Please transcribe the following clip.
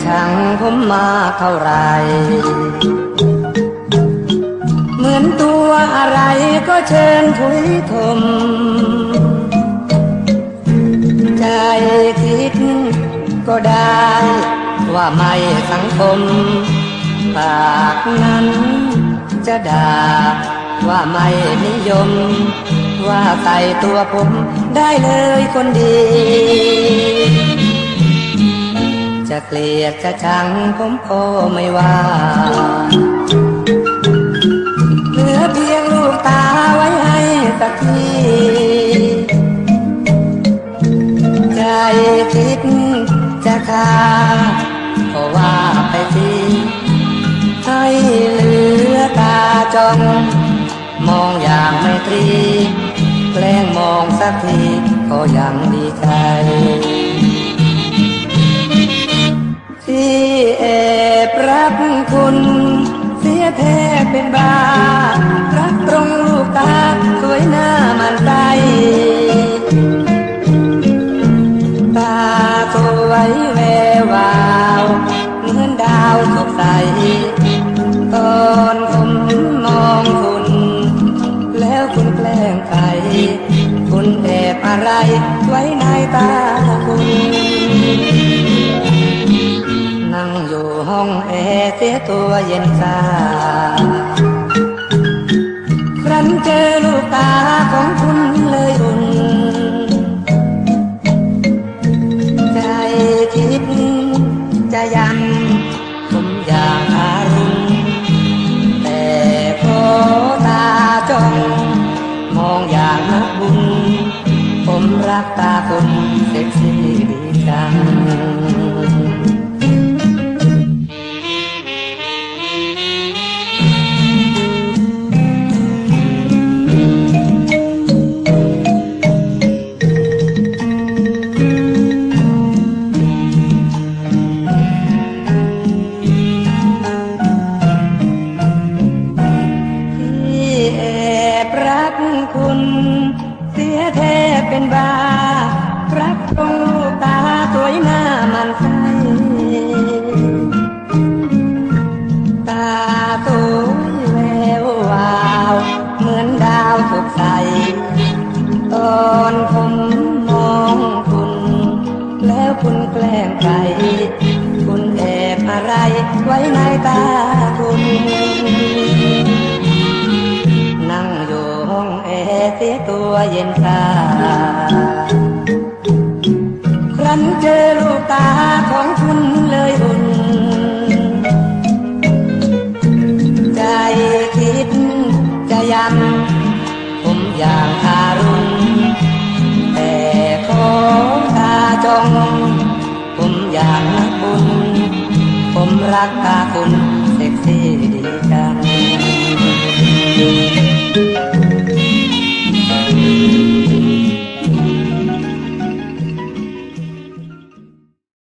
จะชังผมมาเท่าไร เหมือนตัวอะไรก็เชิญถุยทม ใจคิดก็ได้ ว่าไม่สังคม ปากนั้นจะด่าว่าไม่นิยม ว่าใส่ตัวผมได้เลยคนดี เกลียดจะชังผมก็ไม่ว่าเหลือเพียงลูกตาไว้ให้สักทีใจคิดจะฆ่าก็ว่าไปทีให้เหลือตาจองมองอย่างไม่ตรีแกล้งมองสักทีก็ยังดีใจ แท้เป็นบารักตรงลูกตาสวยหน้ามันใจตาสวยแวววาวเหมือนดาวสดใสตอนผมมองคุณ แล้วคุณแกล้งใครคุณแอบอะไรไว้ในตา ตัวเย็นชาครั้นเจอลูกตาของคุณเลยอุ่นใจคิดจะยังผมอยากอารุณแต่พอตาจ้อง มองอย่างนักบุญ ผมรักตาคุณเซ็กซี่ดีจัง เป็นบารักตรงลูตาสวยหน้ามันใสตาสวยแวววาว เหมือนดาวสดใส ตอนผมมองคุณ แล้วคุณแกล้งใครคุณแอบอะไรไว้ในตาคุณ เสียตัวเย็นชาครั้นเจอลูกตาของคุณเลยอุ่น ใจคิดจะยำผมอย่างทารุณแต่ขอตาจง ผมอยากนักบุญ ผมรักตาคุณเซ็กซี่ดีจัง